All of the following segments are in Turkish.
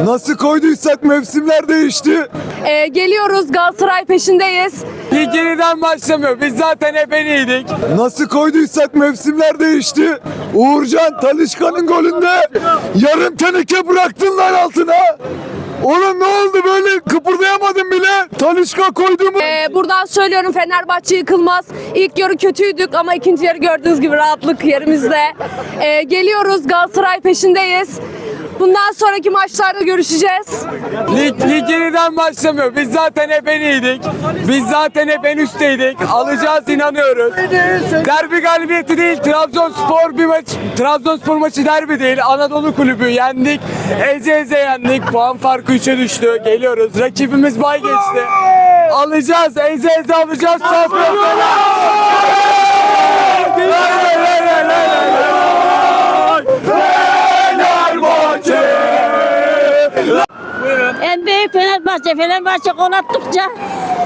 Nasıl koyduysak mevsimler değişti. Ee, geliyoruz Galatasaray peşindeyiz. Lig yeniden başlamıyor. Biz zaten hep en iyiydik. Nasıl koyduysak mevsimler değişti. Uğurcan Talişka'nın golünde yarım teneke bıraktın lan altına. Oğlum ne oldu böyle kıpırdayamadın bile. Talişka koydu mu? Ee, buradan söylüyorum Fenerbahçe yıkılmaz. İlk yarı kötüydük ama ikinci yarı gördüğünüz gibi rahatlık yerimizde. Ee, geliyoruz Galatasaray peşindeyiz. Bundan sonraki maçlarda görüşeceğiz. Lig, lig yeniden başlamıyor. Biz zaten hep en iyiydik. Biz zaten hep en üstteydik. Alacağız inanıyoruz. Derbi galibiyeti değil. Trabzonspor bir maç. Trabzonspor maçı derbi değil. Anadolu kulübü yendik. Eze eze yendik. Puan farkı 3'e düştü. Geliyoruz. Rakibimiz bay geçti. Alacağız. Eze eze alacağız. Şampiyonlar. Fenerbahçe. Fenerbahçe gol attıkça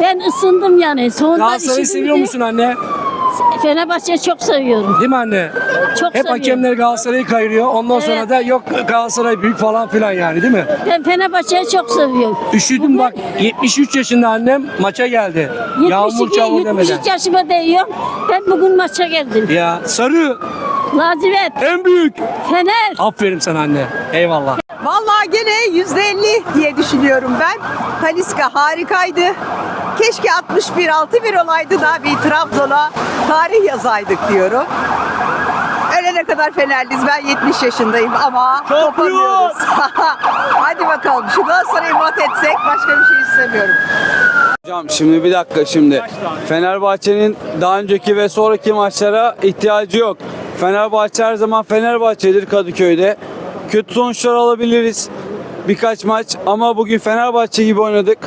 ben ısındım yani. Sonunda Galatasaray'ı seviyor musun anne? Fenerbahçe'yi çok seviyorum. Değil mi anne? Çok Hep seviyorum. hakemler Galatasaray'ı kayırıyor. Ondan sonra Evet. da yok Galatasaray büyük falan filan yani değil mi? Ben Fenerbahçe'yi çok seviyorum. Üşüdüm bak 73 yaşında annem maça geldi. Yağmur 72, çamur demeden. 73 yaşıma değiyorum. Ben bugün maça geldim. Ya sarı Lacivert, en büyük. Fener. Aferin sana anne. Eyvallah. Vallahi gene yüzde elli diye düşünüyorum ben. Taliska harikaydı. Keşke 61-6-1 olaydı da bir Trabzon'a tarih yazaydık diyorum. Ölene kadar Fenerliyiz. Ben 70 yaşındayım ama kopamıyoruz. Hadi bakalım şu Galatasaray'ı mat etsek başka bir şey istemiyorum. Hocam şimdi bir dakika şimdi. Fenerbahçe'nin daha önceki ve sonraki maçlara ihtiyacı yok. Fenerbahçe her zaman Fenerbahçe'dir Kadıköy'de. Kötü sonuçlar alabiliriz birkaç maç ama bugün Fenerbahçe gibi oynadık.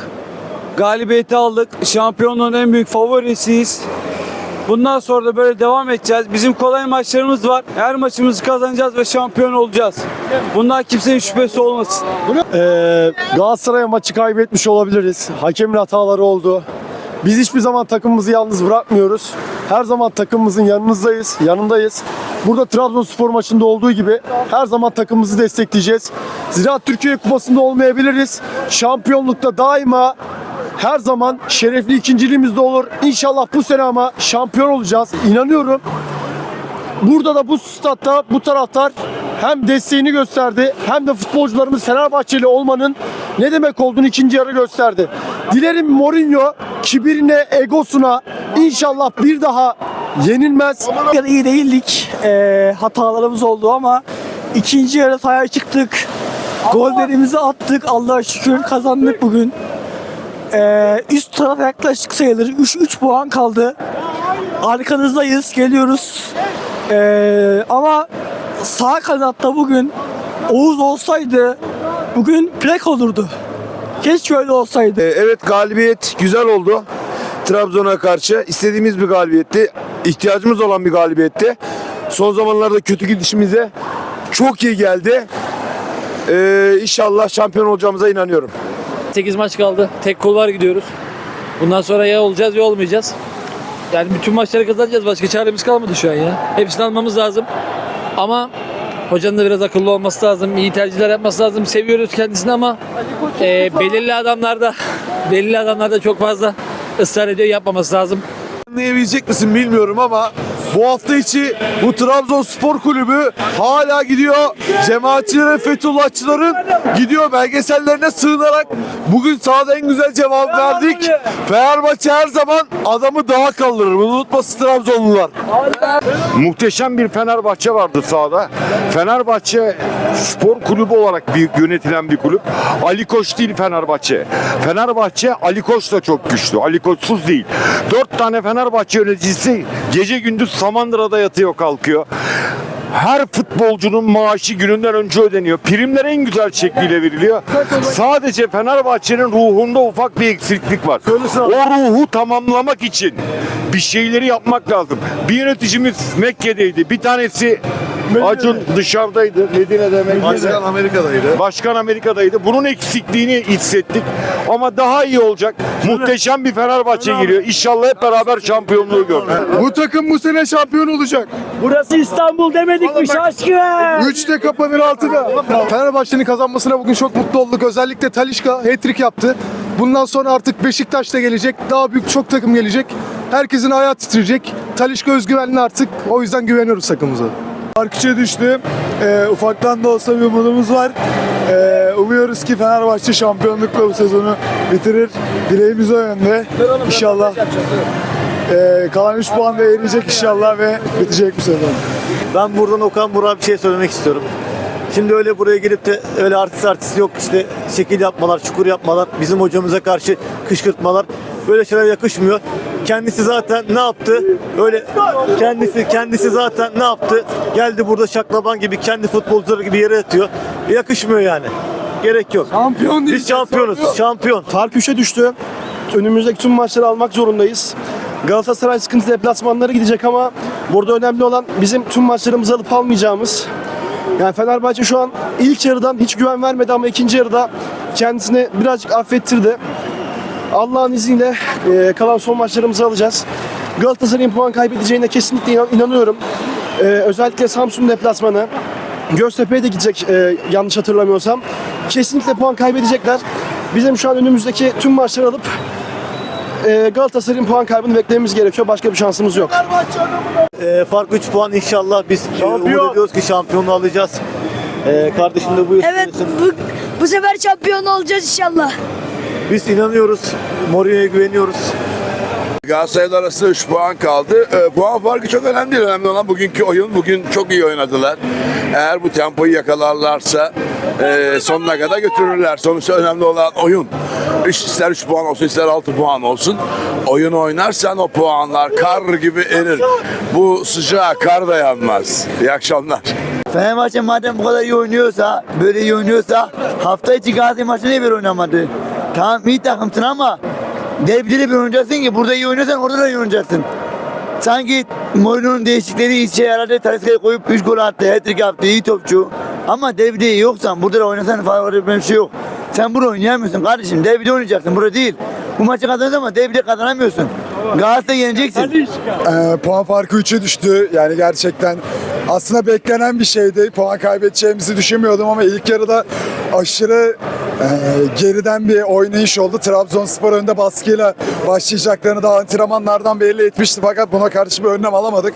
Galibiyeti aldık. Şampiyonluğun en büyük favorisiyiz. Bundan sonra da böyle devam edeceğiz. Bizim kolay maçlarımız var. Her maçımızı kazanacağız ve şampiyon olacağız. Bundan kimsenin şüphesi olmasın. Ee, Galatasaray'a maçı kaybetmiş olabiliriz. Hakemin hataları oldu. Biz hiçbir zaman takımımızı yalnız bırakmıyoruz. Her zaman takımımızın yanınızdayız, yanındayız. Burada Trabzonspor maçında olduğu gibi her zaman takımımızı destekleyeceğiz. Ziraat Türkiye Kupası'nda olmayabiliriz. Şampiyonlukta daima her zaman şerefli ikinciliğimizde olur. İnşallah bu sene ama şampiyon olacağız. İnanıyorum. Burada da bu statta bu taraftar hem desteğini gösterdi hem de futbolcularımız Fenerbahçeli olmanın ne demek olduğunu ikinci yarı gösterdi. Dilerim Mourinho kibirine, egosuna inşallah bir daha yenilmez. yarı iyi değildik. Ee, hatalarımız oldu ama ikinci yarı sahaya çıktık. Gollerimizi attık. Allah'a şükür kazandık bugün. Ee, üst tarafa yaklaştık sayılır. 3 3 puan kaldı. Arkanızdayız. Geliyoruz. Ee, ama sağ kanatta bugün Oğuz olsaydı bugün plak olurdu. Keşke öyle olsaydı. Evet galibiyet güzel oldu. Trabzon'a karşı istediğimiz bir galibiyetti. İhtiyacımız olan bir galibiyetti. Son zamanlarda kötü gidişimize çok iyi geldi. Ee, inşallah şampiyon olacağımıza inanıyorum. 8 maç kaldı. Tek kulvar gidiyoruz. Bundan sonra ya olacağız ya olmayacağız. Yani bütün maçları kazanacağız. Başka çaremiz kalmadı şu an ya. Hepsini almamız lazım. Ama hocanın da biraz akıllı olması lazım. iyi tercihler yapması lazım. Seviyoruz kendisini ama e, belirli adamlarda belirli adamlarda çok fazla ısrar ediyor. Yapmaması lazım. Anlayabilecek misin bilmiyorum ama bu hafta içi bu Trabzonspor Kulübü hala gidiyor. Cemaatçilerin, Fethullahçıların gidiyor belgesellerine sığınarak bugün sahada en güzel cevap verdik. Fenerbahçe her zaman adamı daha kaldırır. Bunu unutmasın Trabzonlular. Muhteşem bir Fenerbahçe vardı sahada. Fenerbahçe spor kulübü olarak bir yönetilen bir kulüp. Ali Koç değil Fenerbahçe. Fenerbahçe Ali Koç da çok güçlü. Ali Koçsuz değil. Dört tane Fenerbahçe yöneticisi gece gündüz Samandıra'da yatıyor kalkıyor. Her futbolcunun maaşı gününden önce ödeniyor. Primler en güzel şekliyle veriliyor. Sadece Fenerbahçe'nin ruhunda ufak bir eksiklik var. O ruhu tamamlamak için bir şeyleri yapmak lazım. Bir yöneticimiz Mekke'deydi. Bir tanesi Acun dışarıdaydı. Medine demek. Başkan Amerika'daydı. Başkan Amerika'daydı. Bunun eksikliğini hissettik. Ama daha iyi olacak. Muhteşem bir Fenerbahçe geliyor. İnşallah hep beraber şampiyonluğu görürüz. Bu takım bu sene şampiyon olacak. Burası İstanbul demedik mi şaşkın? 3'te kapanır 6'da. Fenerbahçe'nin kazanmasına bugün çok mutlu olduk. Özellikle Talişka hat-trick yaptı. Bundan sonra artık Beşiktaş da gelecek. Daha büyük çok takım gelecek. Herkesin ayağı titreyecek. Talişka özgüvenli artık. O yüzden güveniyoruz takımımıza. Fark 3'e düştü. Ee, ufaktan da olsa bir umudumuz var. Ee, umuyoruz ki Fenerbahçe şampiyonlukla bu sezonu bitirir. Dileğimiz o yönde. İnşallah. Ee, kalan 3 puan da eriyecek inşallah ve bitecek bu sezon. Ben buradan Okan Burak'a bir şey söylemek istiyorum. Şimdi öyle buraya gelip de öyle artist artist yok işte şekil yapmalar, çukur yapmalar, bizim hocamıza karşı kışkırtmalar böyle şeyler yakışmıyor. Kendisi zaten ne yaptı? Öyle kendisi kendisi zaten ne yaptı? Geldi burada şaklaban gibi kendi futbolcuları gibi yere yatıyor. Yakışmıyor yani. Gerek yok. Şampiyon Biz şampiyonuz. Şampiyon. Fark 3'e düştü. Önümüzdeki tüm maçları almak zorundayız. Galatasaray sıkıntı deplasmanları gidecek ama burada önemli olan bizim tüm maçlarımızı alıp almayacağımız. Yani Fenerbahçe şu an ilk yarıdan hiç güven vermedi ama ikinci yarıda kendisini birazcık affettirdi. Allah'ın izniyle e, kalan son maçlarımızı alacağız. Galatasaray'ın puan kaybedeceğine kesinlikle inan- inanıyorum. E, özellikle Samsun deplasmanı. Göztepe'ye de gidecek e, yanlış hatırlamıyorsam. Kesinlikle puan kaybedecekler. Bizim şu an önümüzdeki tüm maçları alıp e, Galatasaray'ın puan kaybını beklememiz gerekiyor. Başka bir şansımız yok. Ee, fark 3 puan inşallah biz e, umut ediyoruz ki şampiyonluğu alacağız. Ee, kardeşim de bu Evet bu, bu sefer şampiyon olacağız inşallah. Biz inanıyoruz. Mourinho'ya güveniyoruz. Galatasaray'la arasında 3 puan kaldı. Ee, puan farkı çok önemli değil. Önemli olan bugünkü oyun. Bugün çok iyi oynadılar. Eğer bu tempoyu yakalarlarsa e, sonuna kadar götürürler. Sonuçta önemli olan oyun. Üç, ister 3 puan olsun ister 6 puan olsun. Oyun oynarsan o puanlar kar gibi erir. Bu sıcağa kar dayanmaz. İyi akşamlar. Fenerbahçe madem bu kadar iyi oynuyorsa, böyle iyi oynuyorsa hafta içi Galatasaray maçı niye bir oynamadı? Tamam iyi takımsın ama derbide de bir oynayacaksın ki burada iyi oynuyorsan orada da iyi oynayacaksın. Sanki Mourinho'nun değişikleri işe yaradı. Taliska'yı koyup 3 gol attı, hat-trick yaptı, iyi topçu. Ama derbide yoksan burada da oynasan falan bir şey yok. Sen burada oynayamıyorsun kardeşim. Derbide oynayacaksın, burada değil. Bu maçı kazanırsan ama derbide kazanamıyorsun. Galatasaray'ı yeneceksin. Ee, puan farkı 3'e düştü. Yani gerçekten aslında beklenen bir şeydi. Puan kaybedeceğimizi düşünmüyordum ama ilk yarıda aşırı e, geriden bir oynayış oldu. Trabzonspor önde baskıyla başlayacaklarını da antrenmanlardan belli etmişti fakat buna karşı bir önlem alamadık.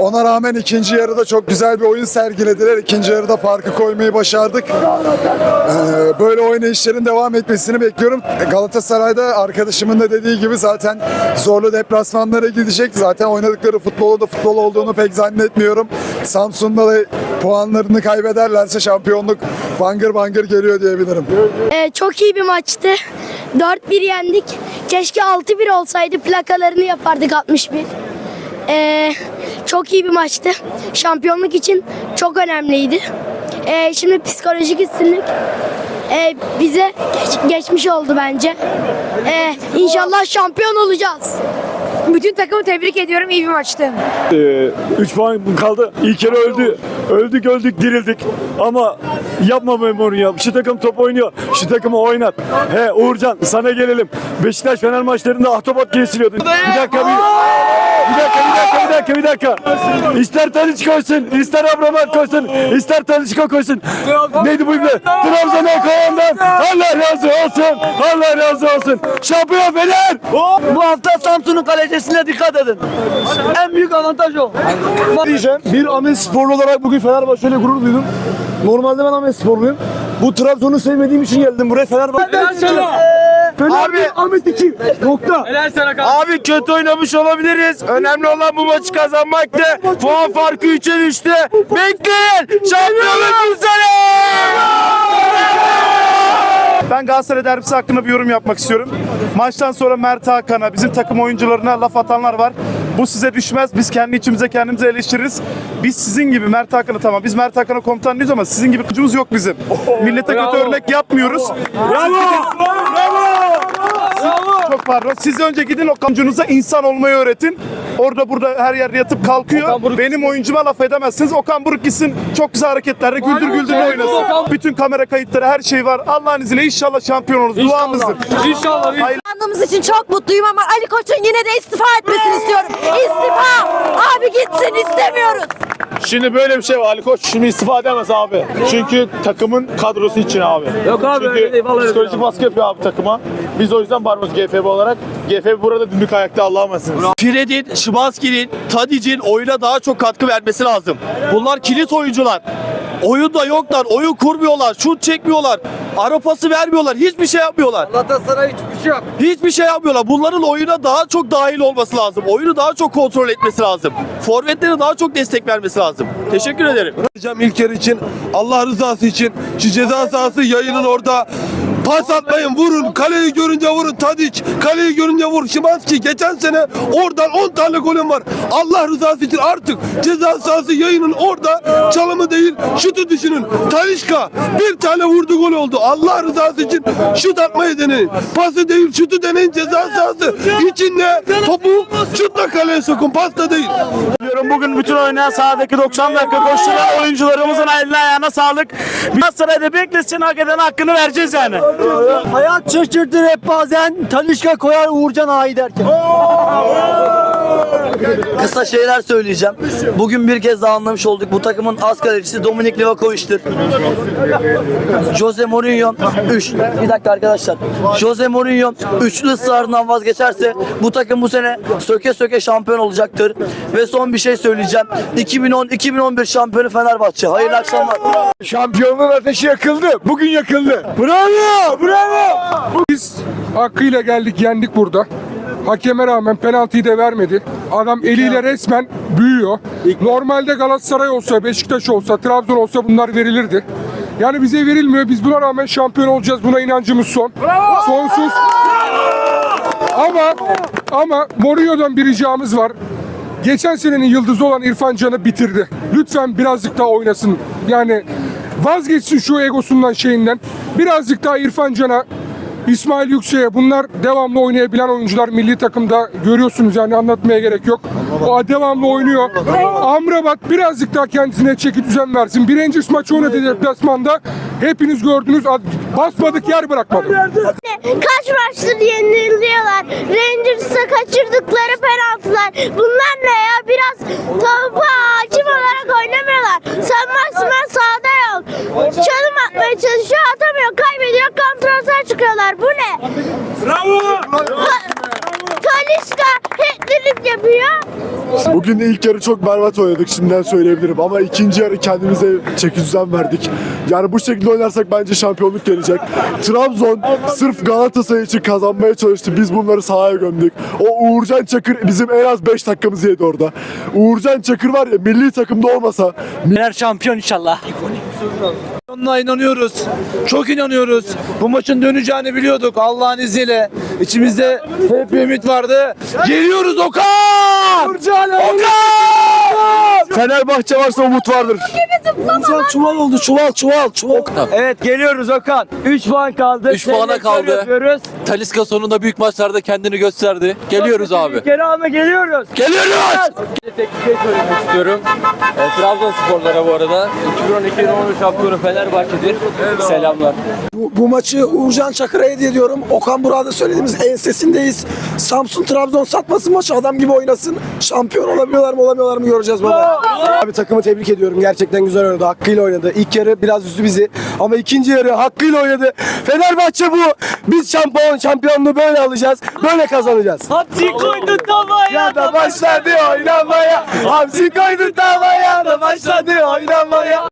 Ona rağmen ikinci yarıda çok güzel bir oyun sergilediler. İkinci yarıda farkı koymayı başardık. Ee, böyle oynayışların devam etmesini bekliyorum. Galatasaray'da arkadaşımın da dediği gibi zaten zorlu deplasmanlara gidecek. Zaten oynadıkları futbolu da futbol olduğunu pek zannetmiyorum. Samsun'da da puanlarını kaybederlerse şampiyonluk bangır bangır geliyor diyebilirim. Ee, çok iyi bir maçtı. 4-1 yendik. Keşke 6-1 olsaydı plakalarını yapardık 61. Ee, çok iyi bir maçtı. Şampiyonluk için çok önemliydi. Ee, şimdi psikolojik üstünlük ee, bize geç- geçmiş oldu bence. Ee, inşallah şampiyon olacağız. Bütün takımı tebrik ediyorum. İyi bir maçtı. 3 puan kaldı. İlk kere öldü. Öldük öldük dirildik. Ama yapma Mourinho ya. Şu takım top oynuyor. Şu takımı oynat. He Uğurcan sana gelelim. Beşiktaş Fener maçlarında ahtapot kesiliyordu. Bir dakika bir... Bir dakika, bir dakika, bir dakika, bir dakika. İster Taliç koysun, ister Abramat koysun, ister Talisca koysun. Neydi bu ibne? Trabzon'a koyandan Allah razı olsun, Allah razı olsun. Şampiyon Fener! Bu hafta Samsun'un kalecisine dikkat edin. En büyük avantaj o. diyeceğim. Bir Ahmet sporlu olarak bugün Fenerbahçe'yle gurur duydum. Normalde ben Ahmet sporluyum. Bu Trabzon'u sevmediğim için geldim buraya Fenerbahçe. Abi Ahmet 2. Nokta. Abi kötü oynamış olabiliriz. Önemli olan bu maçı kazanmaktı. Puan farkı 3'e düştü. Bekleyin. Şampiyonluk sene. Ben Galatasaray derbisi hakkında bir yorum yapmak istiyorum. Maçtan sonra Mert Hakan'a, bizim takım oyuncularına laf atanlar var. Bu size düşmez. Biz kendi içimize kendimizi eleştiririz. Biz sizin gibi Mert Hakan'ı tamam. Biz Mert Hakan'a komutan değiliz ama sizin gibi kıcımız yok bizim. Millete kötü örnek yapmıyoruz. Bravo! Bravo! Bravo! Çok pardon. Siz önce gidin Okancunuza insan olmayı öğretin. Orada burada her yerde yatıp kalkıyor. Benim oyuncuma laf edemezsiniz. Okan Buruk gitsin çok güzel hareketlerle güldür güldür oynasın. Bütün kamera kayıtları her şey var. Allah'ın izniyle inşallah şampiyon oluruz. Duamızdır. İnşallah. Kazandığımız için çok mutluyum ama Ali Koç'un yine de istifa etmesini istiyorum. İstifa! Abi gitsin istemiyoruz. Şimdi böyle bir şey var. Ali Koç şimdi istifa edemez abi. Çünkü takımın kadrosu için abi. Yok abi, Çünkü öyle değil, vallahi öyle psikolojik baskı yapıyor abi takıma. Biz o yüzden varmıyoruz GFB olarak. GFB burada dümdük ayakta Allah'a emanetsiniz. Fred'in, Şimanski'nin, Tadic'in oyuna daha çok katkı vermesi lazım. Bunlar kilit oyuncular. Oyunda yoklar, oyun kurmuyorlar, şut çekmiyorlar, ara pası vermiyorlar, hiçbir şey yapmıyorlar. Galatasaray hiçbir şey yok. Hiçbir şey yapmıyorlar. Bunların oyuna daha çok dahil olması lazım. Oyunu daha çok kontrol etmesi lazım. Forvetlere daha çok destek vermesi lazım. Teşekkür ederim. Hocam ilk yarı için Allah rızası için şu ceza sahası yayının orada pas atmayın vurun. Kaleyi görünce vurun Tadiç. Kaleyi görünce vur. Şimanski geçen sene oradan 10 tane golüm var. Allah rızası için artık ceza sahası yayının orada çalımı değil şutu düşünün. Talişka bir tane vurdu gol oldu. Allah rızası için şut atmayı deneyin. Pası değil şutu deneyin. Ceza sahası içinde topu şutla kaleye sokun. Pasta değil. Diyorum bugün bütün oynayan sahadaki 90 dakika koşturan oyuncularımızın eline ayağına sağlık. Galatasaray'da beklesin hak eden hakkını vereceğiz yani. Hayat şaşırtır hep bazen. Talişka koyar Uğurcan Ağa'yı derken. Kısa şeyler söyleyeceğim. Bugün bir kez daha anlamış olduk. Bu takımın az kalecisi Dominik Livakovic'tir. Jose Mourinho 3. Bir dakika arkadaşlar. Jose Mourinho üçlü ısrarından vazgeçerse bu takım bu sene söke söke şampiyon olacaktır. Ve son bir şey söyleyeceğim. 2010-2011 şampiyonu Fenerbahçe. Hayırlı akşamlar. Şampiyonluğun ateşi yakıldı. Bugün yakıldı. Bravo! Bravo! Biz hakkıyla geldik yendik burada. Hakeme rağmen penaltıyı da vermedi. Adam eliyle resmen büyüyor. Normalde Galatasaray olsa, Beşiktaş olsa, Trabzon olsa bunlar verilirdi. Yani bize verilmiyor. Biz buna rağmen şampiyon olacağız. Buna inancımız son. Sonsuz. Ama ama Mourinho'dan bir ricamız var. Geçen senenin yıldızı olan İrfan Can'ı bitirdi. Lütfen birazcık daha oynasın. Yani vazgeçsin şu egosundan şeyinden. Birazcık daha İrfan Can'a İsmail Yüksek'e bunlar devamlı oynayabilen oyuncular milli takımda görüyorsunuz yani anlatmaya gerek yok. O devamlı oynuyor. Amrabat birazcık daha kendisine çeki düzen versin. Birinci maçı oynadı deplasmanda. Hepiniz gördünüz. Basmadık yer bırakmadık. Kaç maçtır yeniliyorlar. Rangers'a kaçırdıkları penaltılar. Bunlar ne ya? Biraz topa hakim olarak oynamıyorlar. Sen Maksimen sağda yok. Çalım atmaya çalışıyor atamıyor. Kaybediyor. Kontratar çıkıyorlar. Bu ne? Bravo! Talişka hatlerik yapıyor. De ilk yarı çok berbat oynadık şimdiden söyleyebilirim ama ikinci yarı kendimize çeki düzen verdik. Yani bu şekilde oynarsak bence şampiyonluk gelecek. Trabzon sırf Galatasaray için kazanmaya çalıştı. Biz bunları sahaya gömdük. O Uğurcan Çakır bizim en az 5 dakikamızı yedi orada. Uğurcan Çakır var ya milli takımda olmasa Fener şampiyon inşallah. Onunla inanıyoruz. Çok inanıyoruz. Bu maçın döneceğini biliyorduk Allah'ın izniyle. İçimizde hep bir ümit vardı. Geliyoruz Okan! Okan! Fenerbahçe varsa umut vardır. Uğurcan çuval oldu çuval çuval çuval. Evet geliyoruz Okan. 3 puan kaldı. 3 puana kaldı. Yapıyoruz. Taliska sonunda büyük maçlarda kendini gösterdi. Geliyoruz abi. Kerame geliyoruz. Geliyoruz! Tek bir şey söylemek istiyorum. E, Trabzonsporlara bu arada 2012-2013 şampiyonu Fenerbahçe'dir. Selamlar. Bu, bu maçı Uğurcan Çakır'a hediye ediyorum. Okan Burak'da söylediğimiz ensesindeyiz. Samsun Trabzon satmasın maçı adam gibi oynasın. Şampiyon olabiliyorlar mı olamıyorlar mı göreceğiz baba. Abi takımı tebrik ediyorum. Gerçekten güzel oynadı. Hakkıyla oynadı. İlk yarı biraz üzdü bizi. Ama ikinci yarı hakkıyla oynadı. Fenerbahçe bu. Biz şampiyon, şampiyonluğu böyle alacağız. Böyle kazanacağız. Hamsi koydu tavaya. Ya da başladı oynamaya. Hamsi koydu tavaya da başladı oynamaya.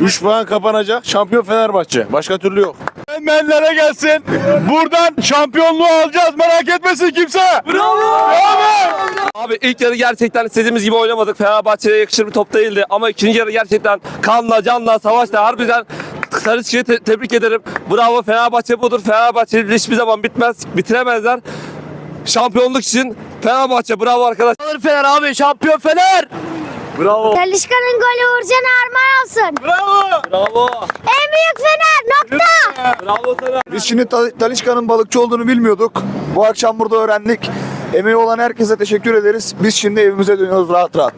3 puan kapanacak. Şampiyon Fenerbahçe. Başka türlü yok. Menlere gelsin. Buradan şampiyonluğu alacağız. Merak etmesin kimse. Bravo. Abi ilk yarı gerçekten istediğimiz gibi oynamadık. Fenerbahçe'ye yakışır bir top değildi. Ama ikinci yarı gerçekten kanla, canla, savaşla harbiden Sarıçı'yı te- tebrik ederim. Bravo Fenerbahçe budur. Fenerbahçe hiçbir zaman bitmez. Bitiremezler. Şampiyonluk için Fenerbahçe bravo arkadaşlar. Fener abi şampiyon Fener. Bravo. Talişka'nın golü Uğurcan Armağan olsun. Bravo. Bravo. En büyük Fener nokta. Bravo sana. Biz şimdi Talişka'nın balıkçı olduğunu bilmiyorduk. Bu akşam burada öğrendik. Emeği olan herkese teşekkür ederiz. Biz şimdi evimize dönüyoruz rahat rahat.